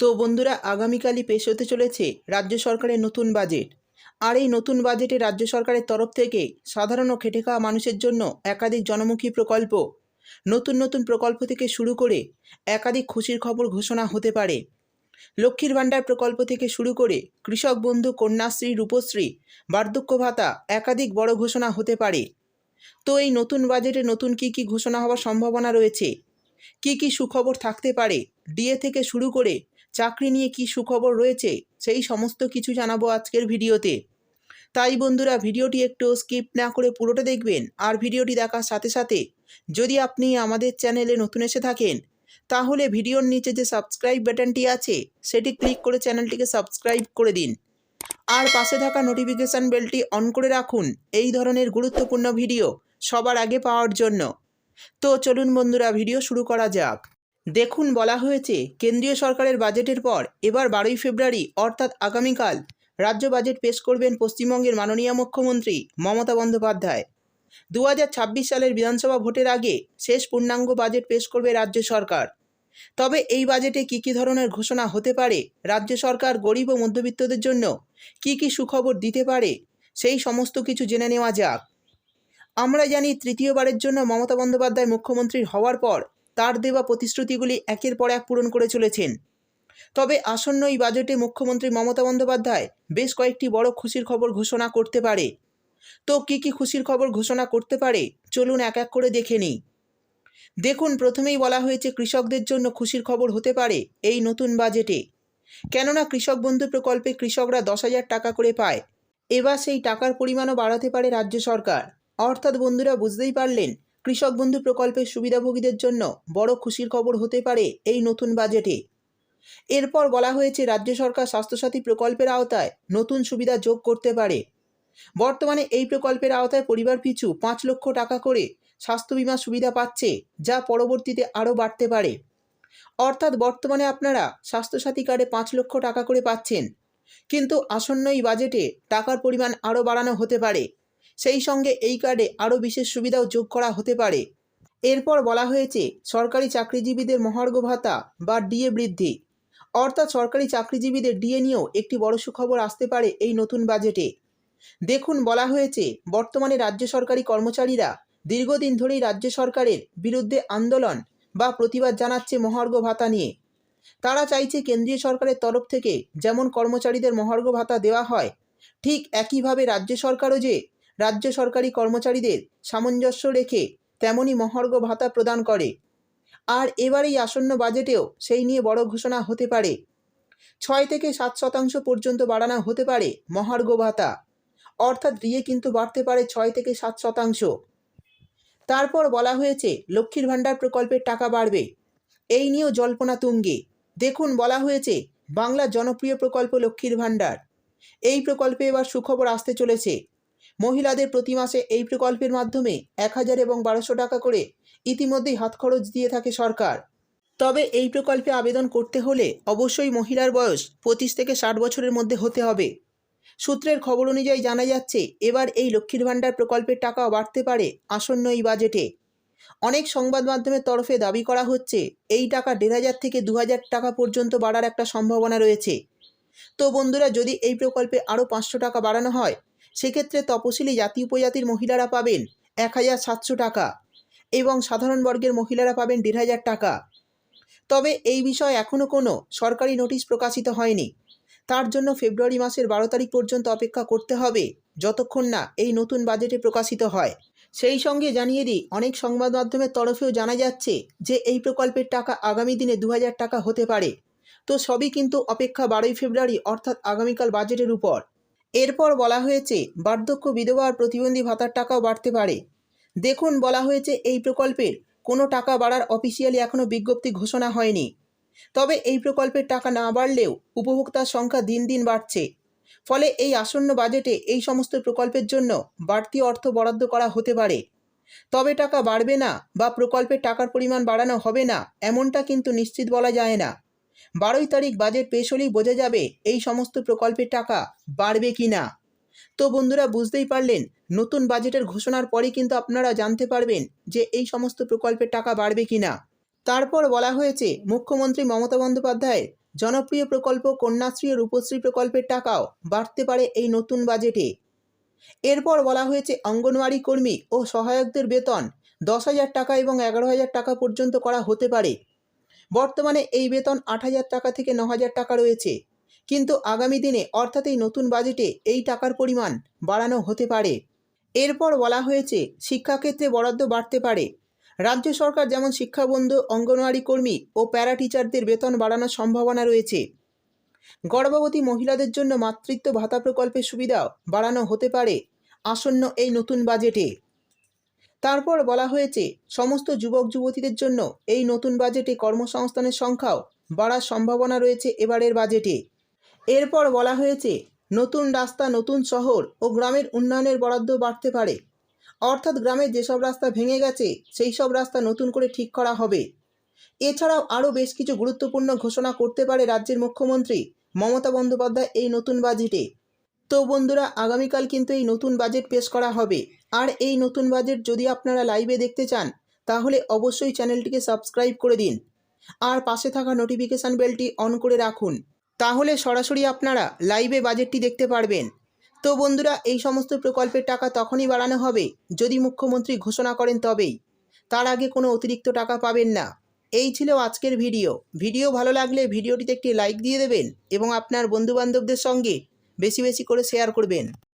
তো বন্ধুরা, আগামীকালই পেশ হতে চলেছে রাজ্য সরকারের নতুন বাজেট। আর এই নতুন বাজেটে রাজ্য সরকারের তরফ থেকে সাধারণ ও খেটে খাওয়া মানুষের জন্য একাধিক জনমুখী প্রকল্প। নতুন নতুন প্রকল্প থেকে শুরু করে একাধিক খুশির খবর ঘোষণা হতে পারে। লক্ষ্মীর ভাণ্ডার প্রকল্প থেকে শুরু করে কৃষক বন্ধু, কন্যাশ্রী, রূপশ্রী, বার্ধক্য ভাতা একাধিক বড় ঘোষণা হতে পারে। তো এই নতুন বাজেটে নতুন কি কি ঘোষণা হওয়ার সম্ভাবনা রয়েছে? কি কি সুখবর থাকতে পারে? ডিএ থেকে শুরু করে চাকরি নিয়ে কি সুখবর রয়েছে? সেই সমস্ত কিছু জানাব আজকের ভিডিওতে। তাই বন্ধুরা, ভিডিওটি একটু স্কিপ না করে পুরোটা দেখবেন আর ভিডিওটি দেখার সাথে সাথে যদি আপনি আমাদের চ্যানেলে নতুন এসে থাকেন, তাহলে ভিডিওর নিচে যে সাবস্ক্রাইব বাটনটি আছে, সেটি ক্লিক করে চ্যানেলটিকে সাবস্ক্রাইব করে দিন। আর পাশে থাকা নোটিফিকেশান বেলটি অন করে রাখুন, এই ধরনের গুরুত্বপূর্ণ ভিডিও সবার আগে পাওয়ার জন্য। তো চলুন বন্ধুরা, ভিডিও শুরু করা যাক। দেখুন বলা হয়েছে, কেন্দ্রীয় সরকারের বাজেটের পর এবার বারোই ফেব্রুয়ারি, অর্থাৎ আগামীকাল, রাজ্য বাজেট পেশ করবেন পশ্চিমবঙ্গের মাননীয় মুখ্যমন্ত্রী মমতা বন্দ্যোপাধ্যায়। দু হাজার ছাব্বিশ সালের বিধানসভা ভোটের আগে শেষ পূর্ণাঙ্গ বাজেট পেশ করবে রাজ্য সরকার। তবে এই বাজেটে কী কী ধরনের ঘোষণা হতে পারে, রাজ্য সরকার গরিব ও মধ্যবিত্তদের জন্য কি কি সুখবর দিতে পারে, সেই সমস্ত কিছু জেনে নেওয়া যাক। আমরা জানি তৃতীয়বারের জন্য মমতা বন্দ্যোপাধ্যায় মুখ্যমন্ত্রী হওয়ার পর তার দেওয়া প্রতিশ্রুতিগুলি একের পর এক পূরণ করে চলেছেন। তবে আসন্ন এই বাজেটে মুখ্যমন্ত্রী মমতা বন্দ্যোপাধ্যায় বেশ কয়েকটি বড় খুশির খবর ঘোষণা করতে পারে। তো কি কি খুশির খবর ঘোষণা করতে পারে, চলুন এক এক করে দেখে নিই। দেখুন, প্রথমেই বলা হয়েছে কৃষকদের জন্য খুশির খবর হতে পারে এই নতুন বাজেটে। কেননা কৃষক বন্ধু প্রকল্পে কৃষকরা দশ হাজার টাকা করে পায়। এবার সেই টাকার পরিমাণও বাড়াতে পারে রাজ্য সরকার। অর্থাৎ বন্ধুরা বুঝতেই পারলেন কৃষক বন্ধু প্রকল্পের সুবিধাভোগীদের জন্য বড় খুশির খবর হতে পারে এই নতুন বাজেটে। এরপর বলা হয়েছে, রাজ্য সরকার স্বাস্থ্যসাথী প্রকল্পের আওতায় নতুন সুবিধা যোগ করতে পারে। বর্তমানে এই প্রকল্পের আওতায় পরিবার পিছু পাঁচ লক্ষ টাকা করে স্বাস্থ্য বিমা সুবিধা পাচ্ছে, যা পরবর্তীতে আরও বাড়তে পারে। অর্থাৎ বর্তমানে আপনারা স্বাস্থ্যসাথী কার্ডে পাঁচ লক্ষ টাকা করে পাচ্ছেন। কিন্তু আসন্ন এই বাজেটে টাকার পরিমাণ আরও বাড়ানো হতে পারে। সেই সঙ্গে এই কার্ডে আরও বিশেষ সুবিধাও যোগ করা হতে পারে। এরপর বলা হয়েছে, সরকারি চাকরিজীবীদের মহার্ঘ ভাতা বা ডিএ বৃদ্ধি। অর্থাৎ সরকারি চাকরিজীবীদের ডিএ নিয়েও একটি বড় সুখবর আসতে পারে এই নতুন বাজেটে। দেখুন, বলা হয়েছে, বর্তমানে রাজ্য সরকারি কর্মচারীরা দীর্ঘদিন ধরেই রাজ্য সরকারের বিরুদ্ধে আন্দোলন বা প্রতিবাদ জানাচ্ছে মহার্ঘ ভাতা নিয়ে। তারা চাইছে কেন্দ্রীয় সরকারের তরফ থেকে যেমন কর্মচারীদের মহার্ঘ ভাতা দেওয়া হয়, ঠিক একইভাবে রাজ্য সরকারও যে রাজ্য সরকারি কর্মচারীদের সামঞ্জস্য রেখে তেমনই মহার্ঘ ভাতা প্রদান করে। আর এবার এই আসন্ন বাজেটেও সেই নিয়ে বড় ঘোষণা হতে পারে। ছয় থেকে সাত শতাংশ পর্যন্ত বাড়ানো হতে পারে মহার্ঘ ভাতা। অর্থাৎ ডিএ কিন্তু বাড়তে পারে ছয় থেকে সাত শতাংশ। তারপর বলা হয়েছে, লক্ষ্মীর ভাণ্ডার প্রকল্পের টাকা বাড়বে। এই নিয়েও জল্পনা তুঙ্গে। দেখুন, বলা হয়েছে বাংলার জনপ্রিয় প্রকল্প লক্ষ্মীর ভাণ্ডার। এই প্রকল্পে এবার সুখবর আসতে চলেছে। মহিলাদের প্রতি মাসে এই প্রকল্পের মাধ্যমে এক হাজার এবং বারোশো টাকা করে ইতিমধ্যেই হাত খরচ দিয়ে থাকে সরকার। তবে এই প্রকল্পে আবেদন করতে হলে অবশ্যই মহিলার বয়স পঁচিশ থেকে ষাট বছরের মধ্যে হতে হবে। সূত্রের খবর অনুযায়ী জানা যাচ্ছে, এবার এই লক্ষ্মীর ভাণ্ডার প্রকল্পের টাকাও বাড়তে পারে আসন্ন এই বাজেটে। অনেক সংবাদ মাধ্যমের তরফে দাবি করা হচ্ছে, এই টাকা দেড় হাজার থেকে দু হাজার টাকা পর্যন্ত বাড়ার একটা সম্ভাবনা রয়েছে। তো বন্ধুরা, যদি এই প্রকল্পে আরও পাঁচশো টাকা বাড়ানো হয় সেক্ষেত্রে তপশিলি জাতি উপজাতির মহিলারা পাবেন এক হাজার সাতশো টাকা এবং সাধারণ বর্গের মহিলারা পাবেন দেড় হাজার টাকা। তবে এই বিষয়ে এখনও কোনো সরকারি নোটিশ প্রকাশিত হয়নি। তার জন্য ফেব্রুয়ারি মাসের বারো তারিখ পর্যন্ত অপেক্ষা করতে হবে, যতক্ষণ না এই নতুন বাজেটে প্রকাশিত হয়। সেই সঙ্গে জানিয়ে দিই, অনেক সংবাদ মাধ্যমের তরফেও জানা যাচ্ছে যে এই প্রকল্পের টাকা আগামী দিনে দু হাজার টাকা হতে পারে। তো সবই কিন্তু অপেক্ষা বারোই ফেব্রুয়ারি, অর্থাৎ আগামীকাল বাজেটের উপর। এরপর বলা হয়েছে, বার্ধক্য বিধবা আর প্রতিবন্ধী ভাতার টাকাও বাড়তে পারে। দেখুন, বলা হয়েছে এই প্রকল্পের কোনো টাকা বাড়ার অফিসিয়ালি এখনও বিজ্ঞপ্তি ঘোষণা হয়নি। তবে এই প্রকল্পের টাকা না বাড়লেও উপভোক্তার সংখ্যা দিন দিন বাড়ছে। ফলে এই আসন্ন বাজেটে এই সমস্ত প্রকল্পের জন্য বাড়তি অর্থ বরাদ্দ করা হতে পারে। তবে টাকা বাড়বে না বা প্রকল্পের টাকার পরিমাণ বাড়ানো হবে না, এমনটা কিন্তু নিশ্চিত বলা যায় না। বারোই তারিখ বাজেট পেশ হলেই বোঝা যাবে এই সমস্ত প্রকল্পের টাকা বাড়বে কি না। তো বন্ধুরা, বুঝতেই পারলেন, নতুন বাজেটের ঘোষণার পরেই কিন্তু আপনারা জানতে পারবেন যে এই সমস্ত প্রকল্পের টাকা বাড়বে কি না। তারপর বলা হয়েছে, মুখ্যমন্ত্রী মমতা বন্দ্যোপাধ্যায়ের জনপ্রিয় প্রকল্প কন্যাশ্রী ও রূপশ্রী প্রকল্পের টাকাও বাড়তে পারে এই নতুন বাজেটে। এরপর বলা হয়েছে, অঙ্গনওয়াড়ি কর্মী ও সহায়কদের বেতন দশ হাজার টাকা এবং এগারো হাজার টাকা পর্যন্ত করা হতে পারে। বর্তমানে এই বেতন আট হাজার টাকা থেকে ন হাজার টাকা রয়েছে। কিন্তু আগামী দিনে অর্থাৎ এই নতুন বাজেটে এই টাকার পরিমাণ বাড়ানো হতে পারে। এরপর বলা হয়েছে, শিক্ষাক্ষেত্রে বরাদ্দ বাড়তে পারে। রাজ্য সরকার যেমন শিক্ষাবন্ধু, অঙ্গনওয়াড়ি কর্মী ও প্যারা টিচারদের বেতন বাড়ানোর সম্ভাবনা রয়েছে। গর্ভবতী মহিলাদের জন্য মাতৃত্ব ভাতা প্রকল্পের সুবিধাও বাড়ানো হতে পারে। আসন্ন এই নতুন বাজেটে। তারপর বলা হয়েছে, সমস্ত যুবক যুবতীদের জন্য এই নতুন বাজেটে কর্মসংস্থানের সংখ্যাও বাড়ার সম্ভাবনা রয়েছে এবারের বাজেটে। এরপর বলা হয়েছে, নতুন রাস্তা, নতুন শহর ও গ্রামের উন্নয়নের বরাদ্দ বাড়তে পারে। অর্থাৎ গ্রামের যেসব রাস্তা ভেঙে গেছে, সেই সব রাস্তা নতুন করে ঠিক করা হবে। এছাড়াও আরও বেশ কিছু গুরুত্বপূর্ণ ঘোষণা করতে পারে রাজ্যের মুখ্যমন্ত্রী মমতা বন্দ্যোপাধ্যায় এই নতুন বাজেটে। তো বন্ধুরা, আগামীকাল কিন্তু এই নতুন বাজেট পেশ করা হবে। আর এই নতুন বাজেট যদি আপনারা লাইভে দেখতে চান, তাহলে অবশ্যই চ্যানেলটিকে সাবস্ক্রাইব করে দিন। আর পাশে থাকা নোটিফিকেশান বেলটি অন করে রাখুন। তাহলে সরাসরি আপনারা লাইভে বাজেটটি দেখতে পারবেন। তো বন্ধুরা, এই সমস্ত প্রকল্পের টাকা তখনই বাড়ানো হবে, যদি মুখ্যমন্ত্রী ঘোষণা করেন তবেই। তার আগে কোনো অতিরিক্ত টাকা পাবেন না। এই ছিল আজকের ভিডিও ভিডিও ভালো লাগলে ভিডিওটিতে একটি লাইক দিয়ে দেবেন এবং আপনার বন্ধুবান্ধবদের সঙ্গে বেশি বেশি করে শেয়ার করবেন।